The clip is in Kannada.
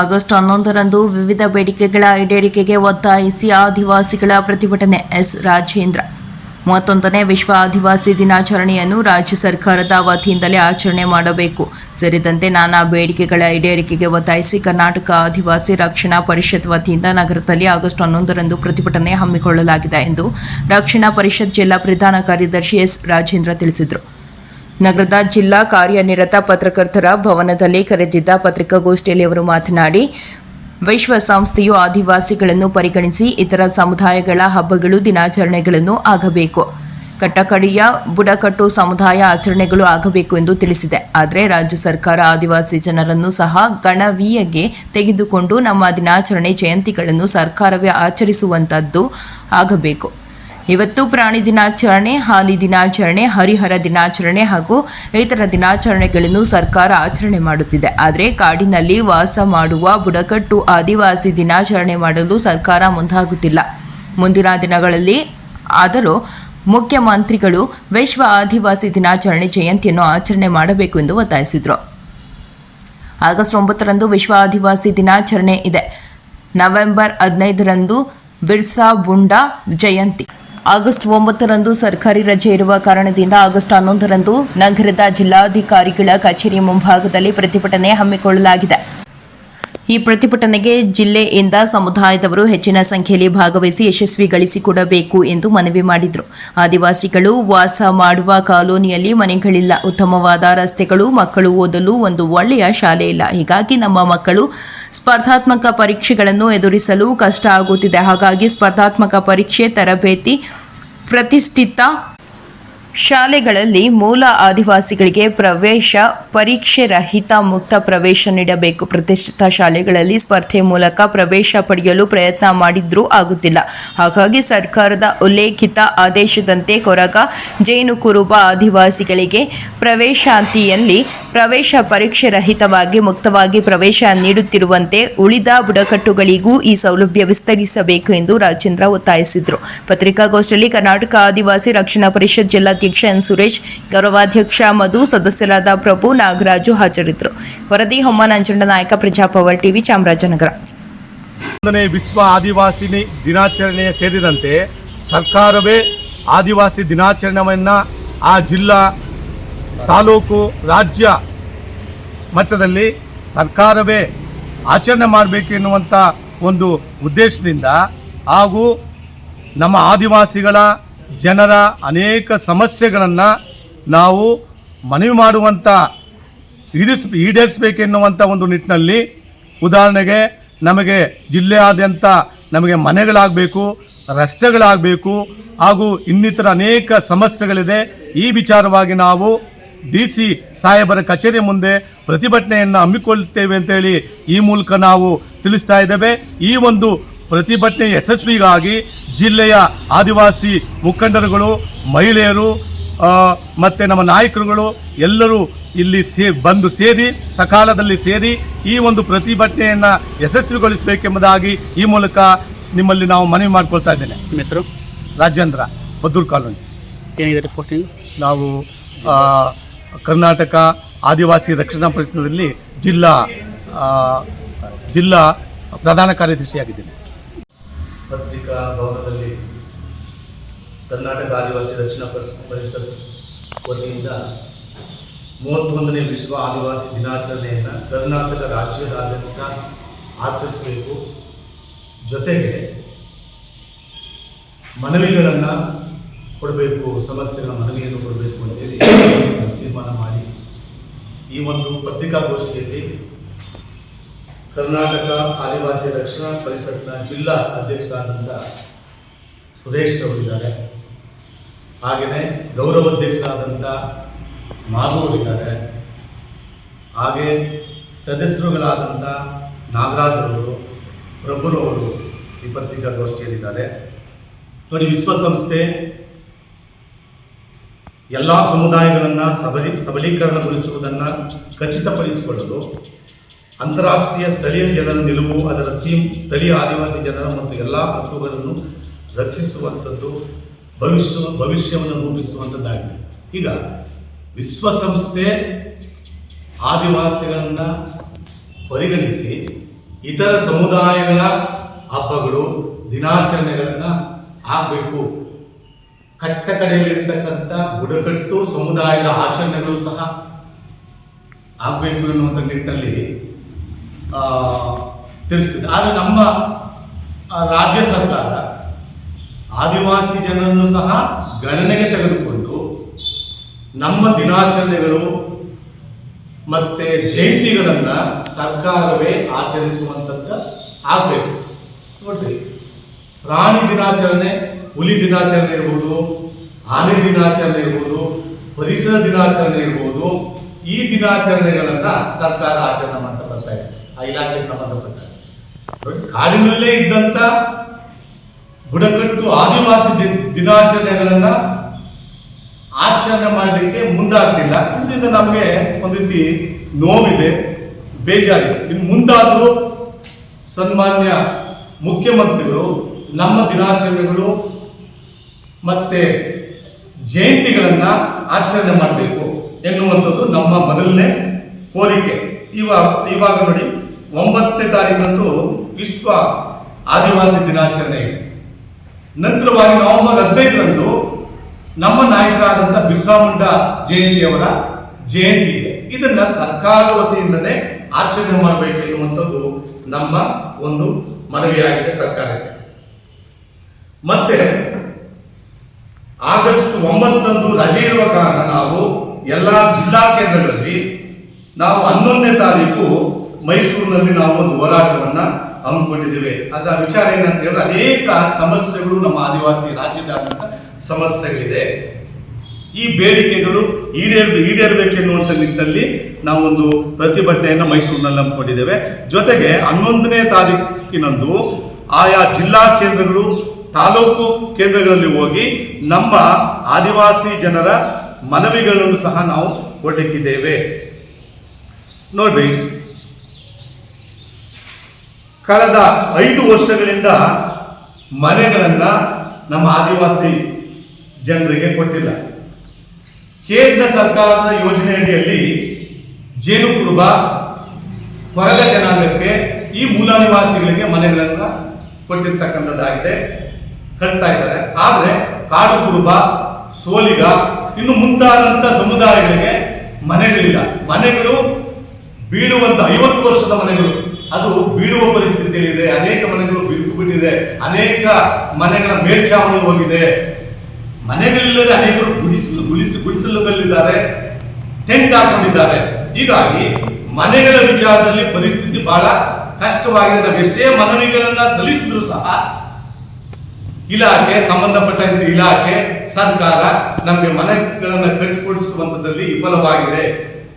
ಆಗಸ್ಟ್ ಹನ್ನೊಂದರಂದು ವಿವಿಧ ಬೇಡಿಕೆಗಳ ಈಡೇರಿಕೆಗೆ ಒತ್ತಾಯಿಸಿ ಆದಿವಾಸಿಗಳ ಪ್ರತಿಭಟನೆ ಎಸ್. ರಾಜೇಂದ್ರ. ಮೂವತ್ತೊಂದನೇ ವಿಶ್ವ ಆದಿವಾಸಿ ದಿನಾಚರಣೆಯನ್ನು ರಾಜ್ಯ ಸರ್ಕಾರದ ವತಿಯಿಂದಲೇ ಆಚರಣೆ ಮಾಡಬೇಕು. ಸೇರಿದಂತೆ ನಾನಾ ಬೇಡಿಕೆಗಳ ಈಡೇರಿಕೆಗೆ ಒತ್ತಾಯಿಸಿ ಕರ್ನಾಟಕ ಆದಿವಾಸಿ ರಕ್ಷಣಾ ಪರಿಷತ್ ವತಿಯಿಂದ ನಗರದಲ್ಲಿ ಆಗಸ್ಟ್ ಹನ್ನೊಂದರಂದು ಪ್ರತಿಭಟನೆ ಹಮ್ಮಿಕೊಳ್ಳಲಾಗಿದೆ ಎಂದು ರಕ್ಷಣಾ ಪರಿಷತ್ ಜಿಲ್ಲಾ ಪ್ರಧಾನ ಕಾರ್ಯದರ್ಶಿ ಎಸ್. ರಾಜೇಂದ್ರ ತಿಳಿಸಿದರು. ನಗರದ ಜಿಲ್ಲಾ ಕಾರ್ಯನಿರತ ಪತ್ರಕರ್ತರ ಭವನದಲ್ಲಿ ಕರೆದಿದ್ದ ಪತ್ರಿಕಾಗೋಷ್ಠಿಯಲ್ಲಿ ಅವರು ಮಾತನಾಡಿ, ವಿಶ್ವಸಂಸ್ಥೆಯು ಆದಿವಾಸಿಗಳನ್ನು ಪರಿಗಣಿಸಿ ಇತರ ಸಮುದಾಯಗಳ ಹಬ್ಬಗಳು, ದಿನಾಚರಣೆಗಳನ್ನು ಆಗಬೇಕು. ಕಟ್ಟಕಡಿಯ ಬುಡಕಟ್ಟು ಸಮುದಾಯ ಆಚರಣೆಗಳು ಆಗಬೇಕು ಎಂದು ತಿಳಿಸಿದೆ. ಆದರೆ ರಾಜ್ಯ ಸರ್ಕಾರ ಆದಿವಾಸಿ ಜನರನ್ನು ಸಹ ಗಣವೀಯಗೆ ತೆಗೆದುಕೊಂಡು ನಮ್ಮ ದಿನಾಚರಣೆ ಜಯಂತಿಗಳನ್ನು ಸರ್ಕಾರವೇ ಆಚರಿಸುವಂತದ್ದು ಆಗಬೇಕು. ಇವತ್ತು ಪ್ರಾಣಿ ದಿನಾಚರಣೆ, ಹಾಲಿ ದಿನಾಚರಣೆ, ಹರಿಹರ ದಿನಾಚರಣೆ ಹಾಗೂ ಇತರ ದಿನಾಚರಣೆಗಳನ್ನು ಸರ್ಕಾರ ಆಚರಣೆ ಮಾಡುತ್ತಿದೆ. ಆದರೆ ಕಾಡಿನಲ್ಲಿ ವಾಸ ಮಾಡುವ ಬುಡಕಟ್ಟು ಆದಿವಾಸಿ ದಿನಾಚರಣೆ ಮಾಡಲು ಸರ್ಕಾರ ಮುಂದಾಗುತ್ತಿಲ್ಲ. ಮುಂದಿನ ದಿನಗಳಲ್ಲಿ ಆದರೂ ಮುಖ್ಯಮಂತ್ರಿಗಳು ವಿಶ್ವ ಆದಿವಾಸಿ ದಿನಾಚರಣೆ ಜಯಂತಿಯನ್ನು ಆಚರಣೆ ಮಾಡಬೇಕು ಎಂದು ಒತ್ತಾಯಿಸಿದರು. ಆಗಸ್ಟ್ ಒಂಬತ್ತರಂದು ವಿಶ್ವ ಆದಿವಾಸಿ ದಿನಾಚರಣೆ ಇದೆ. ನವೆಂಬರ್ ಹದಿನೈದರಂದು ಬಿರ್ಸಾ ಬುಂಡಾ ಜಯಂತಿ. ಆಗಸ್ಟ್ ಒಂಬತ್ತರಂದು ಸರ್ಕಾರಿ ರಜೆ ಇರುವ ಕಾರಣದಿಂದ ಆಗಸ್ಟ್ ಹನ್ನೊಂದರಂದು ನಗರದ ಜಿಲ್ಲಾಧಿಕಾರಿಗಳ ಕಚೇರಿ ಮುಂಭಾಗದಲ್ಲಿ ಪ್ರತಿಭಟನೆ ಹಮ್ಮಿಕೊಳ್ಳಲಾಗಿದೆ. ಈ ಪ್ರತಿಭಟನೆಗೆ ಜಿಲ್ಲೆಯಿಂದ ಸಮುದಾಯದವರು ಹೆಚ್ಚಿನ ಸಂಖ್ಯೆಯಲ್ಲಿ ಭಾಗವಹಿಸಿ ಯಶಸ್ವಿ ಗಳಿಸಿಕೊಡಬೇಕು ಎಂದು ಮನವಿ ಮಾಡಿದರು. ಆದಿವಾಸಿಗಳು ವಾಸ ಮಾಡುವ ಕಾಲೋನಿಯಲ್ಲಿ ಮನೆಗಳಿಲ್ಲ. ಉತ್ತಮವಾದ ರಸ್ತೆಗಳು, ಮಕ್ಕಳು ಓದಲು ಒಂದು ಒಳ್ಳೆಯ ಶಾಲೆ ಇಲ್ಲ. ಹೀಗಾಗಿ ನಮ್ಮ ಮಕ್ಕಳು ಸ್ಪರ್ಧಾತ್ಮಕ ಪರೀಕ್ಷೆಗಳನ್ನು ಎದುರಿಸಲು ಕಷ್ಟ ಆಗುತ್ತಿದೆ. ಹಾಗಾಗಿ ಸ್ಪರ್ಧಾತ್ಮಕ ಪರೀಕ್ಷೆ ತರಬೇತಿ ಪ್ರತಿಷ್ಠಿತ ಶಾಲೆಗಳಲ್ಲಿ ಮೂಲ ಆದಿವಾಸಿಗಳಿಗೆ ಪ್ರವೇಶ, ಪರೀಕ್ಷೆ ರಹಿತ ಮುಕ್ತ ಪ್ರವೇಶ ನೀಡಬೇಕು. ಪ್ರತಿಷ್ಠಿತ ಶಾಲೆಗಳಲ್ಲಿ ಸ್ಪರ್ಧೆ ಮೂಲಕ ಪ್ರವೇಶ ಪಡೆಯಲು ಪ್ರಯತ್ನ ಮಾಡಿದ್ರೂ ಆಗುತ್ತಿಲ್ಲ. ಹಾಗಾಗಿ ಸರ್ಕಾರದ ಉಲ್ಲೇಖಿತ ಆದೇಶದಂತೆ ಕೊರಗ ಜೇನುಕುರುಬ ಆದಿವಾಸಿಗಳಿಗೆ ಪ್ರವೇಶಾಂತಿಯಲ್ಲಿ ಪ್ರವೇಶ ಪರೀಕ್ಷೆ ರಹಿತವಾಗಿ ಮುಕ್ತವಾಗಿ ಪ್ರವೇಶ ನೀಡುತ್ತಿರುವಂತೆ ಉಳಿದ ಬುಡಕಟ್ಟುಗಳಿಗೂ ಈ ಸೌಲಭ್ಯ ವಿಸ್ತರಿಸಬೇಕು ಎಂದು ರಾಜೇಂದ್ರ ಒತ್ತಾಯಿಸಿದರು. ಪತ್ರಿಕಾಗೋಷ್ಠಿಯಲ್ಲಿ ಕರ್ನಾಟಕ ಆದಿವಾಸಿ ರಕ್ಷಣಾ ಪರಿಷತ್ ಜಿಲ್ಲಾಧ್ಯಕ್ಷ ಎನ್ ಸುರೇಶ್, ಗೌರವಾಧ್ಯಕ್ಷ ಮಧು, ಸದಸ್ಯರಾದ ಪ್ರಭು ನಾಗರಾಜು ಹಾಜರಿದ್ದರು. ವರದಿ ಹೊಮ್ಮ ನಂಜಂಡ ನಾಯಕ ಪ್ರಜಾಪವರ್ ಟಿವಿ, ಚಾಮರಾಜನಗರ. ವಿಶ್ವ ಆದಿವಾಸಿ ದಿನಾಚರಣೆ ಸೇರಿದಂತೆ ಸರ್ಕಾರವೇ ಆದಿವಾಸಿ ದಿನಾಚರಣೆಯನ್ನು ಆ ಜಿಲ್ಲಾ, ತಾಲೂಕು, ರಾಜ್ಯ ಮಟ್ಟದಲ್ಲಿ ಸರ್ಕಾರವೇ ಆಚರಣೆ ಮಾಡಬೇಕು ಎನ್ನುವಂಥ ಒಂದು ಉದ್ದೇಶದಿಂದ ಹಾಗೂ ನಮ್ಮ ಆದಿವಾಸಿಗಳ ಜನರ ಅನೇಕ ಸಮಸ್ಯೆಗಳನ್ನು ನಾವು ಮನವಿ ಮಾಡುವಂಥ ಈಡಿಸ್ ಈಡೇರಿಸಬೇಕೆನ್ನುವಂಥ ಒಂದು ನಿಟ್ಟಿನಲ್ಲಿ ಉದಾಹರಣೆಗೆ ನಮಗೆ ಜಿಲ್ಲೆಯಾದ್ಯಂತ ನಮಗೆ ಮನೆಗಳಾಗಬೇಕು, ರಸ್ತೆಗಳಾಗಬೇಕು ಹಾಗೂ ಇನ್ನಿತರ ಅನೇಕ ಸಮಸ್ಯೆಗಳಿದೆ. ಈ ವಿಚಾರವಾಗಿ ನಾವು ಡಿ ಸಿ ಸಾಹೇಬರ ಕಚೇರಿ ಮುಂದೆ ಪ್ರತಿಭಟನೆಯನ್ನು ಹಮ್ಮಿಕೊಳ್ಳುತ್ತೇವೆ ಅಂತೇಳಿ ಈ ಮೂಲಕ ನಾವು ತಿಳಿಸ್ತಾ ಇದ್ದೇವೆ. ಈ ಒಂದು ಪ್ರತಿಭಟನೆ ಯಶಸ್ವಿಗಾಗಿ ಜಿಲ್ಲೆಯ ಆದಿವಾಸಿ ಮುಖಂಡರುಗಳು ಮಹಿಳೆಯರು ಮತ್ತು ನಮ್ಮ ನಾಯಕರುಗಳು ಎಲ್ಲರೂ ಇಲ್ಲಿ ಸೇ ಬಂದು ಸೇರಿ ಸಕಾಲದಲ್ಲಿ ಸೇರಿ ಈ ಒಂದು ಪ್ರತಿಭಟನೆಯನ್ನು ಯಶಸ್ವಿಗೊಳಿಸಬೇಕೆಂಬುದಾಗಿ ಈ ಮೂಲಕ ನಿಮ್ಮಲ್ಲಿ ನಾವು ಮನವಿ ಮಾಡ್ಕೊಳ್ತಾ ಇದ್ದೇನೆ. ನಿಮ್ಮ ಹೆಸರು? ರಾಜೇಂದ್ರ ಬದ್ದೂರು ಕಾಲೋನಿ. ಏನಿದೆ ರಿಪೋರ್ಟಿಂಗ್ ನಾವು ಕರ್ನಾಟಕ ಆದಿವಾಸಿ ರಕ್ಷಣಾ ಪರಿಷತ್ನಲ್ಲಿ ಜಿಲ್ಲಾ ಜಿಲ್ಲಾ ಪ್ರಧಾನ ಕಾರ್ಯದರ್ಶಿಯಾಗಿದ್ದೇನೆ. ಪತ್ರಿಕಾ ಭವನದಲ್ಲಿ ಕರ್ನಾಟಕ ಆದಿವಾಸಿ ರಕ್ಷಣಾ ಪರಿಸರ ವತಿಯಿಂದ ಮೂವತ್ತೊಂದನೇ ವಿಶ್ವ ಆದಿವಾಸಿ ದಿನಾಚರಣೆಯನ್ನು ಕರ್ನಾಟಕ ರಾಜ್ಯದಾದ್ಯಂತ ಆಚರಿಸಬೇಕು. ಜೊತೆಗೆ ಮನವಿಗಳನ್ನು ಕೊಡಬೇಕು, ಸಮಸ್ಯೆಗಳ ಮನವಿಯನ್ನು ಕೊಡಬೇಕು ಅಂತೇಳಿ ತೀರ್ಮಾನ ಮಾಡಿ ಈ ಒಂದು ಪತ್ರಿಕಾಗೋಷ್ಠಿಯಲ್ಲಿ ಕರ್ನಾಟಕ ಆದಿವಾಸಿ ರಕ್ಷಣಾ ಪರಿಷತ್ನ ಜಿಲ್ಲಾ ಅಧ್ಯಕ್ಷರಾದಂಥ ಸುರೇಶ್ ಅವರಿದ್ದಾರೆ ಹಾಗೆಯೇ ಗೌರವಾಧ್ಯಕ್ಷರಾದಂಥ ಮಾಧವರಿದ್ದಾರೆ ಹಾಗೆ ಸದಸ್ಯರುಗಳಾದಂಥ ನಾಗರಾಜರವರು ಪ್ರಭುರವರು ಈ ಪತ್ರಿಕಾಗೋಷ್ಠಿಯಲ್ಲಿದ್ದಾರೆ ನೋಡಿ, ವಿಶ್ವಸಂಸ್ಥೆ ಎಲ್ಲ ಸಮುದಾಯಗಳನ್ನು ಸಬಲಿ ಸಬಲೀಕರಣಗೊಳಿಸುವುದನ್ನು ಖಚಿತಪಡಿಸಿಕೊಳ್ಳಲು ಅಂತಾರಾಷ್ಟ್ರೀಯ ಸ್ಥಳೀಯ ಜನರ ನಿಲುವು, ಅದರ ಥೀಮ್ ಸ್ಥಳೀಯ ಆದಿವಾಸಿ ಜನರ ಮತ್ತು ಎಲ್ಲ ಹಕ್ಕುಗಳನ್ನು ರಕ್ಷಿಸುವಂಥದ್ದು, ಭವಿಷ್ಯ, ಭವಿಷ್ಯವನ್ನು ರೂಪಿಸುವಂಥದ್ದಾಗಿದೆ. ಈಗ ವಿಶ್ವಸಂಸ್ಥೆ ಆದಿವಾಸಿಗಳನ್ನು ಪರಿಗಣಿಸಿ ಇತರ ಸಮುದಾಯಗಳ ಹಬ್ಬಗಳು, ದಿನಾಚರಣೆಗಳನ್ನು ಆಗಬೇಕು. ಕಟ್ಟ ಕಡೆಯಲ್ಲಿರ್ತಕ್ಕಂಥ ಬುಡಕಟ್ಟು ಸಮುದಾಯದ ಆಚರಣೆಗಳು ಸಹ ಆಗಬೇಕು ಎನ್ನುವಂಥ ನಿಟ್ಟಿನಲ್ಲಿ ತಿಳಿಸ್ತಿದೆ. ಆದರೆ ನಮ್ಮ ರಾಜ್ಯ ಸರ್ಕಾರ ಆದಿವಾಸಿ ಜನರನ್ನು ಸಹ ಗಣನೆಗೆ ತೆಗೆದುಕೊಂಡು ನಮ್ಮ ದಿನಾಚರಣೆಗಳು ಮತ್ತೆ ಜಯಂತಿಗಳನ್ನ ಸರ್ಕಾರವೇ ಆಚರಿಸುವಂತದ್ದ ಆಗ್ಬೇಕು. ನೋಡ್ರಿ ಪ್ರಾಣಿ ದಿನಾಚರಣೆ, ಹುಲಿ ದಿನಾಚರಣೆ ಇರ್ಬೋದು, ಆನೆ ದಿನಾಚರಣೆ ಇರ್ಬೋದು, ಪರಿಸರ ದಿನಾಚರಣೆ ಇರ್ಬೋದು, ಈ ದಿನಾಚರಣೆಗಳನ್ನ ಸರ್ಕಾರ ಆಚರಣೆ ಮಾಡ್ತಾ ಬರ್ತಾ ಇದೆ. ಆ ಇಲಾಖೆಗೆ ಸಂಬಂಧಪಟ್ಟ. ಕಾಡಿನಲ್ಲೇ ಇದ್ದಂತ ಬುಡಕಟ್ಟು ಆದಿವಾಸಿ ದಿನಾಚರಣೆಗಳನ್ನ ಆಚರಣೆ ಮಾಡಲಿಕ್ಕೆ ಮುಂದಾಗ್ತಿಲ್ಲ. ಇದರಿಂದ ನಮಗೆ ಒಂದು ರೀತಿ ನೋವಿದೆ, ಬೇಜಾರಿದೆ. ಇನ್ನು ಮುಂದಾದರೂ ಸನ್ಮಾನ್ಯ ಮುಖ್ಯಮಂತ್ರಿಗಳು, ನಮ್ಮ ದಿನಾಚರಣೆಗಳು ಮತ್ತೆ ಜಯಂತಿಗಳನ್ನ ಆಚರಣೆ ಮಾಡಬೇಕು ಎನ್ನುವಂಥದ್ದು ನಮ್ಮ ಮೊದಲನೇ ಕೋರಿಕೆ. ಇವಾಗ ಇವಾಗ ನೋಡಿ ಒಂಬತ್ತನೇ ತಾರೀಕಂದು ವಿಶ್ವ ಆದಿವಾಸಿ ದಿನಾಚರಣೆ ಇದೆ. ನಂತರವಾಗಿ ನವೆಂಬರ್ ಹದಿನೈದರಂದು ನಮ್ಮ ನಾಯಕರಾದಂಥ ಬಿರ್ಸಾ ಮುಂಡಾ ಜಯಂತಿಯವರ ಜಯಂತಿ ಇದೆ. ಇದನ್ನ ಸರ್ಕಾರದ ವತಿಯಿಂದಲೇ ಆಚರಣೆ ಮಾಡಬೇಕು ಎನ್ನುವಂಥದ್ದು ನಮ್ಮ ಒಂದು ಮನವಿಯಾಗಿದೆ ಸರ್ಕಾರಕ್ಕೆ. ಮತ್ತೆ ಆಗಸ್ಟ್ ಒಂಬತ್ತರಂದು ರಜೆ ಇರುವ ಕಾರಣ ನಾವು ಎಲ್ಲ ಜಿಲ್ಲಾ ಕೇಂದ್ರಗಳಲ್ಲಿ ನಾವು ಹನ್ನೊಂದನೇ ತಾರೀಕು ಮೈಸೂರಿನಲ್ಲಿ ನಾವು ಒಂದು ಹೋರಾಟವನ್ನ ಹಮ್ಮಿಕೊಂಡಿದ್ದೇವೆ. ಅದರ ವಿಚಾರ ಏನಂತ ಹೇಳಿದ್ರೆ ಅನೇಕ ಸಮಸ್ಯೆಗಳು ನಮ್ಮ ಆದಿವಾಸಿ ರಾಜ್ಯದಾದ್ಯಂತ ಸಮಸ್ಯೆಗಳಿದೆ. ಈ ಬೇಡಿಕೆಗಳು ಈಡೇರ್ ಈಡೇರಬೇಕೆನ್ನುವಂಥ ನಿಟ್ಟಿನಲ್ಲಿ ನಾವೊಂದು ಪ್ರತಿಭಟನೆಯನ್ನು ಮೈಸೂರಿನಲ್ಲಿ ಹಮ್ಮಿಕೊಂಡಿದ್ದೇವೆ. ಜೊತೆಗೆ ಹನ್ನೊಂದನೇ ತಾರೀಕಿನಂದು ಆಯಾ ಜಿಲ್ಲಾ ಕೇಂದ್ರಗಳು, ತಾಲೂಕು ಕೇಂದ್ರಗಳಲ್ಲಿ ಹೋಗಿ ನಮ್ಮ ಆದಿವಾಸಿ ಜನರ ಮನವಿಗಳನ್ನು ಸಹ ನಾವು ಕೊಡಲಿಕ್ಕಿದ್ದೇವೆ. ನೋಡ್ರಿ ಕಳೆದ ಐದು ವರ್ಷಗಳಿಂದ ಮನೆಗಳನ್ನ ನಮ್ಮ ಆದಿವಾಸಿ ಜನರಿಗೆ ಕೊಟ್ಟಿಲ್ಲ. ಕೇಂದ್ರ ಸರ್ಕಾರದ ಯೋಜನೆಯಡಿಯಲ್ಲಿ ಜೇನು ಕುರುಬ ಕೊರಗ ಜನಾಂಗಕ್ಕೆ ಈ ಮೂಲ ನಿವಾಸಿಗಳಿಗೆ ಮನೆಗಳನ್ನ ಕೊಟ್ಟಿರ್ತಕ್ಕಂಥದ್ದಾಗಿದೆ, ಕಟ್ತಾ ಇದ್ದಾರೆ. ಆದರೆ ಕಾಡು ಕುರುಬ, ಸೋಲಿಗ, ಇನ್ನು ಮುಂತಾದಂತ ಸಮುದಾಯಗಳಿಗೆ ಮನೆಗಳಿಲ್ಲ. ಮನೆಗಳು ಬೀಳುವಂತ ಐವತ್ತು ವರ್ಷದ ಮನೆಗಳು. ಅದು ಬೀಳುವ ಪರಿಸ್ಥಿತಿಯಲ್ಲಿದೆ, ಅನೇಕ ಮನೆಗಳು ಬಿರುಕು ಬಿಟ್ಟಿದೆ ಅನೇಕ ಮನೆಗಳ ಮೇಲ್ಛಾವಣಿ ಹೋಗಿದೆ. ಮನೆಗಳಿಲ್ಲದೆ ಅನೇಕರು ಗುಡಿಸಲು, ಗುಡಿಸಿ ಗುಡಿಸಲುಗಳಿದ್ದಾರೆ ಟೆಂಟ್ ಹಾಕೊಂಡಿದ್ದಾರೆ. ಹೀಗಾಗಿ ಮನೆಗಳ ವಿಚಾರದಲ್ಲಿ ಪರಿಸ್ಥಿತಿ ಬಹಳ ಕಷ್ಟವಾಗಿದೆ. ನಾವು ಎಷ್ಟೇ ಮನವಿಗಳನ್ನ ಸಲ್ಲಿಸಿದ್ರು ಸಹ ಇಲಾಖೆ ಸಂಬಂಧಪಟ್ಟಂತೆ ಇಲಾಖೆ, ಸರ್ಕಾರ ನಮಗೆ ಮನೆಗಳನ್ನ ಕಟ್ಟಿಕೊಡಿಸುವಂತದಲ್ಲಿ ವಿಫಲವಾಗಿದೆ.